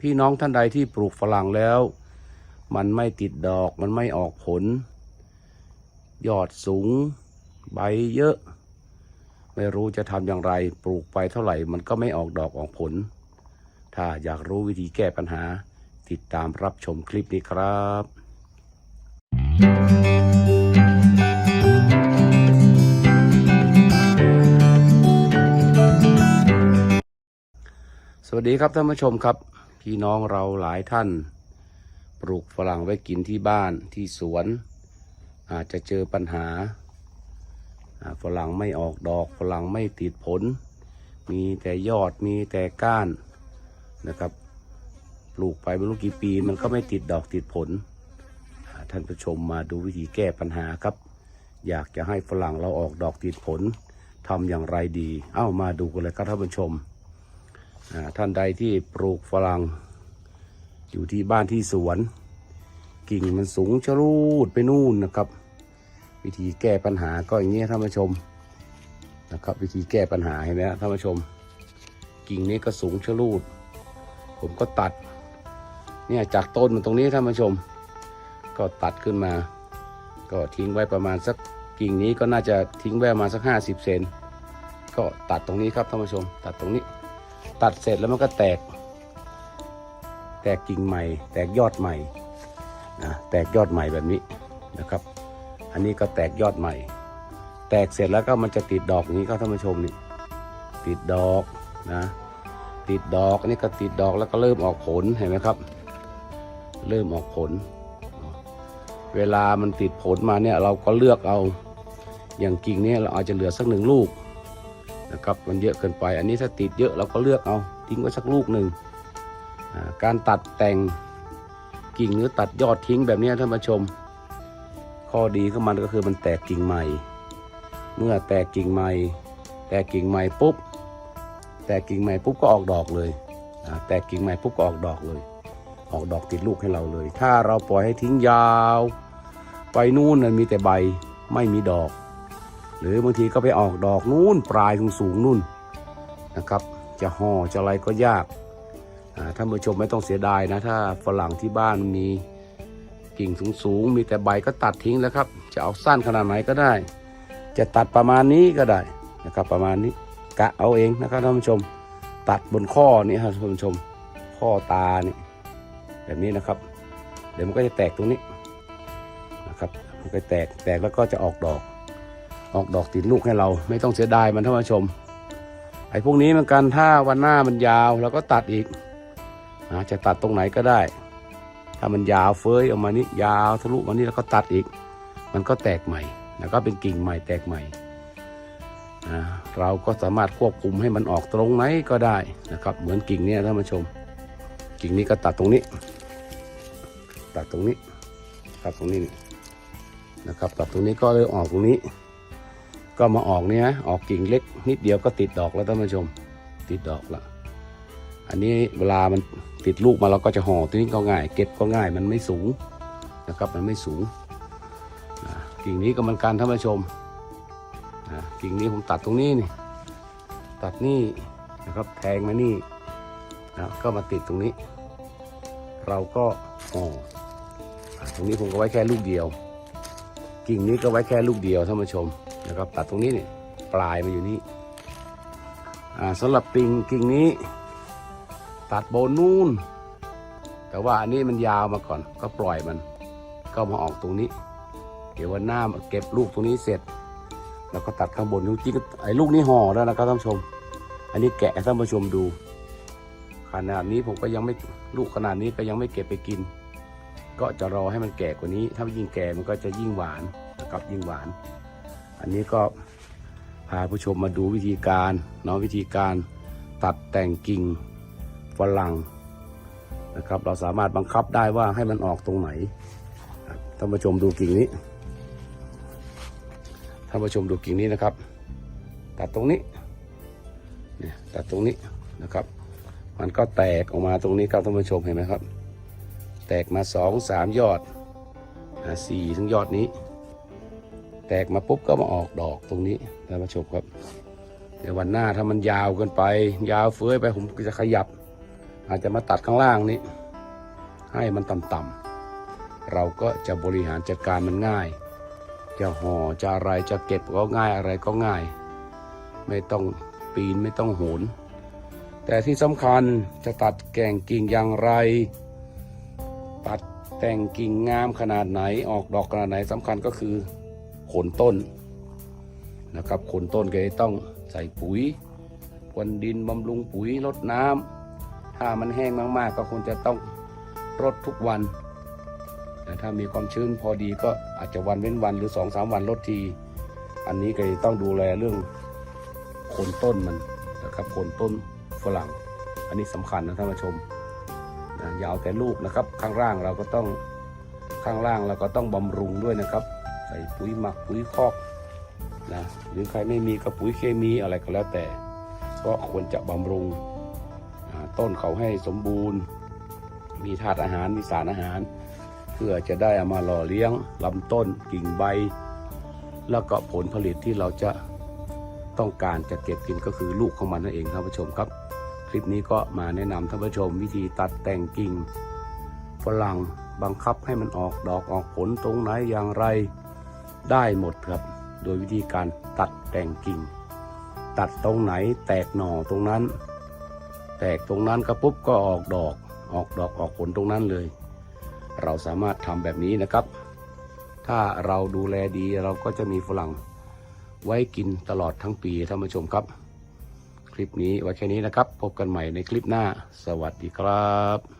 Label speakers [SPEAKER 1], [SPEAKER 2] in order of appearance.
[SPEAKER 1] พี่น้องท่านใดที่ปลูกฝรั่งแล้ว มันไม่ติดดอกมันไม่ออกผล ยอดสูง ใบเยอะ ไม่รู้จะทำอย่างไร ปลูกไปเท่าไหร่ มันก็ไม่ออกดอกออกผล ถ้าอยากรู้วิธีแก้ปัญหา ติดตามรับชมคลิปนี้ครับสวัสดีครับท่านผู้ชมครับ พี่น้องเราหลายท่าน ปลูกฝรั่งไว้กินที่บ้านที่สวน อาจจะเจอปัญหาฝรั่งไม่ออกดอกฝรั่งไม่ติดผล มีแต่ยอดมีแต่ก้านนะครับ ปลูกไปไม่รู้กี่ปีมันก็ไม่ติดดอกติดผล ท่านผู้ชมมาดูวิธีแก้ปัญหาครับ อยากจะให้ฝรั่งเราออกดอกติดผลทำอย่างไรดี เอ้ามาดูกันเลยครับท่านผู้ชม ท่านใดที่ปลูกฝรั่งอยู่ที่บ้านที่สวน กิ่งมันสูงชะรูดไปนู่นนะครับ วิธีแก้ปัญหาก็อย่างนี้ท่านผู้ชมนะครับ วิธีแก้ปัญหาเห็นไหมท่านผู้ชม กิ่งนี้ก็สูงชะรูด ผมก็ตัดเนี่ยจากต้นมันตรงนี้ท่านผู้ชม ก็ตัดขึ้นมา ก็ทิ้งไว้ประมาณสักกิ่งนี้ก็น่าจะทิ้งไว้ประมาณสักห้าสิบเซนก็ตัดตรงนี้ครับท่านผู้ชม ตัดตรงนี้ ตัดเสร็จแล้วมันก็แตก แตกกิ่งใหม่ แตกยอดใหม่นะแตกยอดใหม่แบบนี้นะครับ อันนี้ก็แตกยอดใหม่ แตกเสร็จแล้วก็มันจะติดดอกนี้ครับท่านผู้ชมนี่ติดดอกนะติดดอกอันนี้ก็ติดดอกแล้วก็เริ่มออกผลเห็นไหมครับ เริ่มออกผล เวลามันติดผลมาเนี่ยเราก็เลือกเอาอย่างกิ่งเนี้เราอาจจะเหลือสักหนึ่งลูก นะครับมันเยอะเกินไป อันนี้ถ้าติดเยอะเราก็เลือกเอาทิ้งไว้สักลูกหนึ่งการตัดแต่งกิ่งหรือตัดยอดทิ้งแบบนี้ท่านผู้ชม ข้อดีของมันก็คือมันแตกกิ่งใหม่ เมื่อแตกกิ่งใหม่ แตกกิ่งใหม่ปุ๊บแตกกิ่งใหม่ปุ๊บก็ออกดอกเลยแตกกิ่งใหม่ปุ๊บก็ออกดอกเลย ออกดอกติดลูกให้เราเลย ถ้าเราปล่อยให้ทิ้งยาว ไปนู่นน่ะมีแต่ใบไม่มีดอก หรือบางทีก็ไปออกดอกนู่นปลายสูงๆนู่นนะครับ จะห่อจะอะไรก็ยากอ่าท่านผู้ชมไม่ต้องเสียดายนะ ถ้าฝรั่งที่บ้านมีกิ่งสูงๆมีแต่ใบก็ตัดทิ้งแล้วครับ จะเอาสั้นขนาดไหนก็ได้ จะตัดประมาณนี้ก็ได้นะครับ ประมาณนี้กะเอาเองนะครับท่านผู้ชม ตัดบนข้อนี้ครับท่านผู้ชม ข้อตานี่แบบนี้นะครับ เดี๋ยวมันก็จะแตกตรงนี้นะครับมันก็แตกแตกแล้วก็จะออกดอก ออกดอกติดลูกให้เรา ไม่ต้องเสียดายมันท่านผู้ชม ไอ้พวกนี้เหมือนกันถ้าวันหน้ามันยาวเราก็ตัดอีกอาจะตัดตรงไหนก็ได้ ถ้ามันยาวเฟ้ยออกมานี้ยาวทะลุมานี่แล้วก็ตัดอีก มันก็แตกใหม่ แล้วก็เป็นกิ่งใหม่แตกใหม่อ่าเราก็สามารถควบคุมให้มันออกตรงไหนก็ได้นะครับ เหมือนกิ่งนี้ท่านผู้ชม กิ่งนี้ก็ตัดตรงนี้ ตัดตรงนี้ ตัดตรงนี้นะครับ ตัดตรงนี้ก็เลยออกตรงนี้ ก็มาออกเนี่ยนะออกกิ่งเล็กนิดเดียวก็ติดดอกแล้วท่านผู้ชม ติดดอกละอันนี้เวลามันติดลูกมาเราก็จะห่อตัวนี้ก็ง่าย เก็บก็ง่ายมันไม่สูงนะครับมันไม่สูงกิ่งนี้ก็มันการท่านผู้ชมกิ่งนี้ผมตัดตรงนี้นี่ตัดนี่นะครับแทงมานี่นะก็มาติดตรงนี้ เราก็ห่อตรงนี้ผมก็ไว้แค่ลูกเดียว กิ่งนี้ก็ไว้แค่ลูกเดียวท่านผู้ชม นะครับตัดตรงนี้นี่ปลายมันอยู่นี่อ่าสำหรับปิงกิ่งนี้ ตัดโบนนู่นแต่ว่าอันนี้มันยาวมาก่อน ก็ปล่อยมัน ก็มาออกตรงนี้ เดี๋ยววันหน้ามาเก็บลูกตรงนี้เสร็จ แล้วก็ตัดข้างบนจริงๆไอ้ลูกนี้ห่อแล้วนะครับท่านผู้ชม อันนี้แกะให้ท่านผู้ชมดูขนาดนี้ผมก็ยังไม่ลูกขนาดนี้ก็ยังไม่เก็บไปกิน ก็จะรอให้มันแก่กว่านี้ ถ้ายิ่งแก่มันก็จะยิ่งหวานนะครับยิ่งหวาน อันนี้ก็พาผู้ชมมาดูวิธีการเนาะวิธีการตัดแต่งกิ่งฝรั่งนะครับ เราสามารถบังคับได้ว่าให้มันออกตรงไหนท่านผู้ชมดูกิ่งนี้ท่านผู้ชมดูกิ่งนี้นะครับ ตัดตรงนี้เนี่ยตัดตรงนี้นะครับ มันก็แตกออกมาตรงนี้ครับท่านผู้ชมเห็นไหมครับ แตกมาสองสามยอดสี่ถึงยอดนี้ แตกมาปุ๊บก็มาออกดอกตรงนี้ท่านผู้ชมครับ เดี๋ยววันหน้าถ้ามันยาวเกินไป ยาวเฟ้ยไปผมก็จะขยับ อาจจะมาตัดข้างล่างนี้ ให้มันต่ำๆเราก็จะบริหารจัดการมันง่าย จะห่อจะอะไรจะเก็บก็ง่ายอะไรก็ง่าย ไม่ต้องปีนไม่ต้องโหนแต่ที่สำคัญจะตัดแก่งกิ่งอย่างไร ตัดแต่งกิ่งงามขนาดไหนออกดอกขนาดไหนสำคัญก็คือ โคนต้นนะครับโคนต้นก็จะต้องใส่ปุ๋ยพรวนดินบำรุงปุ๋ยรดน้ำถ้ามันแห้งมากๆ ก็คงจะต้องรดทุกวันแต่ถ้ามีความชื้นพอดีก็อาจจะวันเว้นวันหรือสองสามวันรดที อันนี้ก็ต้องดูแลเรื่องโคนต้นมันนะครับโคนต้นฝรั่ง อันนี้สำคัญนะท่านผู้ชมนะอย่าวแต่ลูกนะครับ ข้างล่างเราก็ต้องข้างล่างเราก็ต้องบำรุงด้วยนะครับ ใส่ปุ๋ยหมักปุ๋ยคอกนะหรือใครไม่มีก็ปุ๋ยเคมีอะไรก็แล้วแต่ ก็ควรจะบำรุงต้นเขาให้สมบูรณ์ มีธาตุอาหารมีสารอาหาร เพื่อจะได้เอามาหล่อเลี้ยงลำต้นกิ่งใบ แล้วก็ผลผลิตที่เราจะต้องการจะเก็บกินก็คือลูกของมันนั่นเองท่านผู้ชมครับ คลิปนี้ก็มาแนะนำท่านผู้ชม วิธีตัดแต่งกิ่งฝรั่งบังคับให้มันออกดอกออกผลตรงไหนอย่างไร ได้หมดครับ โดยวิธีการตัดแต่งกิ่ง ตัดตรงไหนแตกหน่อตรงนั้น แตกตรงนั้นก็ปุ๊บก็ออกดอก ออกดอกออกผลตรงนั้นเลย เราสามารถทำแบบนี้นะครับ ถ้าเราดูแลดีเราก็จะมีฝรั่งไว้กินตลอดทั้งปีท่านผู้ชมครับ คลิปนี้ไว้แค่นี้นะครับ พบกันใหม่ในคลิปหน้า สวัสดีครับ